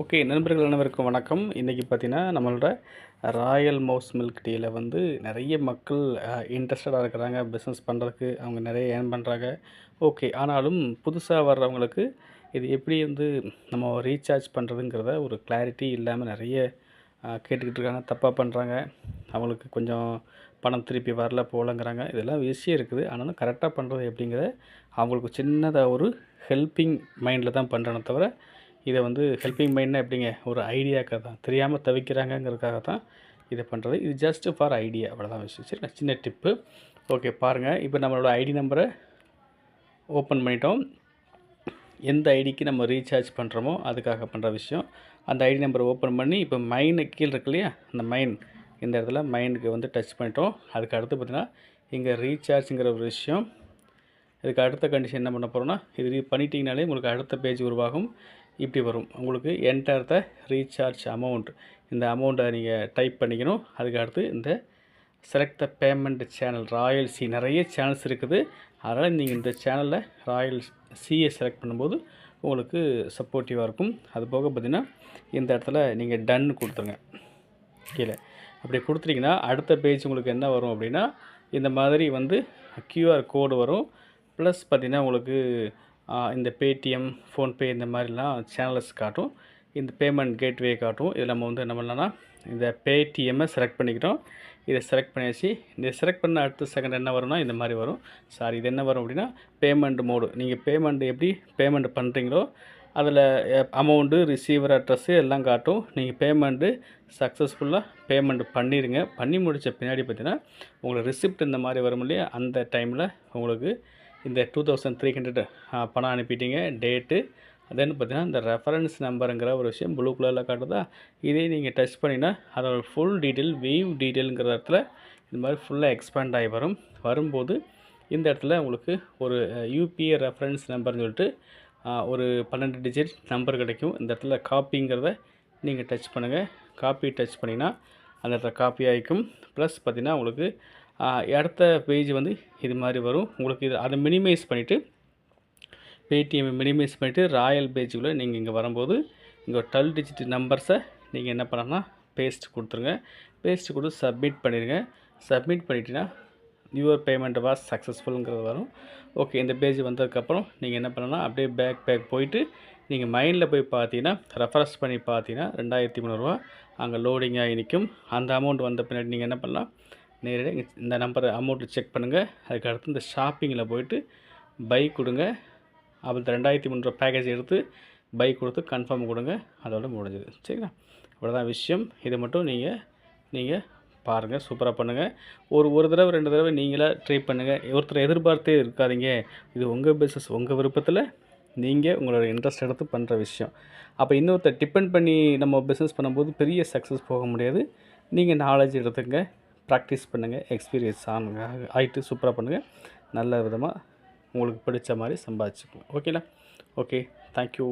Okay நண்பர்கள் அனைவருக்கும் வணக்கம். இன்றைக்கி பார்த்தீங்கன்னா நம்மளோட ராயல் மவுஸ் மில்க் டீயில் வந்து நிறைய மக்கள் இன்ட்ரெஸ்டடாக இருக்கிறாங்க. பிஸ்னஸ் பண்ணுறதுக்கு அவங்க நிறைய ஏர்ன் பண்ணுறாங்க ஓகே ஆனாலும் புதுசாக வர்றவங்களுக்கு இது எப்படி வந்து நம்ம ரீசார்ஜ் பண்ணுறதுங்கிறத ஒரு கிளாரிட்டி இல்லாமல் நிறைய கேட்டுக்கிட்டு இருக்காங்க. தப்பாக பண்ணுறாங்க அவங்களுக்கு கொஞ்சம் பணம் திருப்பி வரல போகலங்கிறாங்க இதெல்லாம் விஷயம் இருக்குது. ஆனாலும் கரெக்டாக பண்ணுறது எப்படிங்கிறத அவங்களுக்கு சின்னதாக ஒரு ஹெல்ப்பிங் மைண்டில் தான் பண்ணுறேனே தவிர இதை வந்து ஹெல்பிங் மைண்ட்னா எப்படிங்க? ஒரு ஐடியாக்காக தான். தெரியாமல் தவிக்கிறாங்கங்கிறதுக்காக தான் இதை பண்ணுறது இது ஜஸ்ட்டு ஃபார் ஐடியா அவ்வளோதான் விஷயம். சரி சின்ன டிப்பு ஓகே பாருங்கள் இப்போ நம்மளோட ஐடி நம்பரை ஓப்பன் பண்ணிட்டோம். எந்த ஐடிக்கு நம்ம ரீசார்ஜ் பண்ணுறோமோ அதுக்காக பண்ணுற விஷயம். அந்த ஐடி நம்பரை ஓப்பன் பண்ணி இப்போ மைனு கீழே இருக்கு இல்லையா? அந்த மைன் இந்த இடத்துல மைனுக்கு வந்து டச் பண்ணிட்டோம். அதுக்கு அடுத்து பார்த்தீங்கன்னா இங்கே ரீசார்ஜுங்கிற ஒரு விஷயம். இதுக்கு அடுத்த கண்டிஷன் என்ன பண்ண போகிறோம்னா இது பண்ணிட்டீங்கனாலே உங்களுக்கு அடுத்த பேஜ் உருவாகும். இப்படி வரும். உங்களுக்கு என்டர் த ரீசார்ஜ் அமௌண்ட் இந்த அமௌண்ட்டை நீங்கள் டைப் பண்ணிக்கணும். அதுக்கு அடுத்து இந்த செலக்ட் த பேமெண்ட் சேனல் ராயல் சி நிறைய சேனல்ஸ் இருக்குது. அதனால் நீங்கள் இந்த சேனலில் ராயல் சியை செலக்ட் பண்ணும்போது உங்களுக்கு சப்போர்ட்டிவாக இருக்கும். அது போக பார்த்திங்கன்னா இந்த இடத்துல நீங்கள் டன் கொடுத்துருங்க. கீழே. அப்படி கொடுத்துட்டிங்கன்னா அடுத்த பேஜ் உங்களுக்கு என்ன வரும் அப்படின்னா இந்த மாதிரி வந்து கியூஆர் கோடு வரும். ப்ளஸ் பார்த்திங்கன்னா உங்களுக்கு இந்த பேடிஎம் ஃபோன்பே இந்த மாதிரிலாம் சேனல்ஸ் காட்டும். இந்த பேமெண்ட் கேட்வே காட்டும். இதில் நம்ம வந்து என்ன பண்ணலாம்னா இந்த பேடிஎம்மை செலக்ட் பண்ணிக்கிறோம் இதை செலக்ட் பண்ணியாச்சு. இந்த செலக்ட் பண்ண அடுத்த செகண்ட் என்ன வரும்னா இந்த மாதிரி வரும். சாரி இது என்ன வரும் அப்படின்னா பேமெண்ட் மோடு நீங்கள் பேமெண்ட் எப்படி பேமெண்ட் பண்ணுறீங்களோ அதில் அமௌண்ட்டு ரிசீவர் அட்ரஸ்ஸு எல்லாம் காட்டும். நீங்கள் பேமெண்ட்டு சக்ஸஸ்ஃபுல்லாக பேமெண்ட் பண்ணிடுங்க பண்ணி முடித்த பின்னாடி பார்த்தீங்கன்னா உங்களுக்கு ரிசிப்ட் இந்த மாதிரி வரும் இல்லையா அந்த டைமில் உங்களுக்கு இந்த டூ தௌசண்ட் த்ரீ ஹண்ட்ரட் பணம் அனுப்பிட்டீங்க டேட்டு தென் பார்த்தீங்கன்னா இந்த ரெஃபரன்ஸ் நம்பருங்கிற ஒரு விஷயம் ப்ளூ கலரில் காட்டுதா? இதே நீங்கள் டச் பண்ணிங்கன்னா அதோட ஃபுல் டீட்டெயில் வேவ் டீட்டெயிலுங்கிற இடத்துல இந்த மாதிரி ஃபுல்லாக எக்ஸ்பேண்ட் ஆகி வரும். வரும்போது இந்த இடத்துல உங்களுக்கு ஒரு யூபிஏ ரெஃபரன்ஸ் நம்பர்னு சொல்லிட்டு ஒரு பன்னெண்டு டிஜிட் நம்பர் கிடைக்கும். இந்த இடத்துல காப்பிங்கிறத நீங்கள் டச் பண்ணுங்கள் காப்பி டச் பண்ணிங்கன்னா அந்த இடத்துல காப்பி ஆகிக்கும். ப்ளஸ் பார்த்தீங்கன்னா உங்களுக்கு அடுத்த பேஜ் வந்து இது மாதிரி வரும். உங்களுக்கு இது அதை மினிமைஸ் பண்ணிவிட்டு பேடிஎம்மை மினிமைஸ் பண்ணிவிட்டு ராயல் பேஜுக்குள்ளே நீங்கள் இங்கே வரும்போது இங்கே டுவெல் டிஜிட் நம்பர்ஸை நீங்கள் என்ன பண்ணணும்னா பேஸ்ட் கொடுத்துருங்க. பேஸ்ட் கொடுத்து சப்மிட் பண்ணிடுங்க சப்மிட் பண்ணிட்டீங்கன்னா யுவர் பேமெண்ட் வாஸ் சக்ஸஸ்ஃபுல்ங்கிறது வரும். ஓகே இந்த பேஜ் வந்ததுக்கப்புறம் நீங்கள் என்ன பண்ணலாம் அப்படியே பேக் பேக் போயிட்டு நீங்கள் மைண்டில் போய் பார்த்தீங்கன்னா ரெஃபரன்ஸ் பண்ணி பார்த்தீங்கன்னா ரெண்டாயிரத்தி முந்நூறுரூவா அங்கே லோடிங்காக நிற்கும் அந்த அமௌண்ட் வந்த பின்னாடி நீங்கள் என்ன பண்ணலாம் நேரடியாக இந்த நம்பரை அமௌண்ட்டு செக் பண்ணுங்கள் அதுக்கு அடுத்து இந்த ஷாப்பிங்கில் போயிட்டு பை கொடுங்க. அப்போ ரெண்டாயிரத்தி முந்நூறு பேக்கேஜ் எடுத்து பை கொடுத்து கன்ஃபார்ம் கொடுங்க. அதோட முடிஞ்சது. சரிங்களா? அவ்வளோதான் விஷயம். இதை மட்டும் நீங்கள் நீங்கள் பாருங்கள் சூப்பராக பண்ணுங்கள் ஒரு ஒரு தடவை ரெண்டு தடவை நீங்களாக ட்ரை பண்ணுங்கள் ஒருத்தர் எதிர்பார்த்தே இருக்காதீங்க. இது உங்கள் பிஸ்னஸ் உங்கள் விருப்பத்தில் நீங்கள் உங்களோட இன்ட்ரெஸ்ட் எடுத்து பண்ணுற விஷயம். அப்போ இன்னொருத்தர் டிபெண்ட் பண்ணி நம்ம பிஸ்னஸ் பண்ணும்போது பெரிய சக்ஸஸ் போக முடியாது. நீங்கள் நாலேஜ் எடுத்துங்க ப்ராக்டிஸ் பண்ணுங்கள் எக்ஸ்பீரியன்ஸ் ஆனுங்க. ஆகிட்டு சூப்பராக பண்ணுங்கள் நல்ல விதமாக உங்களுக்கு பிடிச்ச மாதிரி சம்பாதிச்சுக்கோங்க ஓகேங்களா ஓகே தேங்க்யூ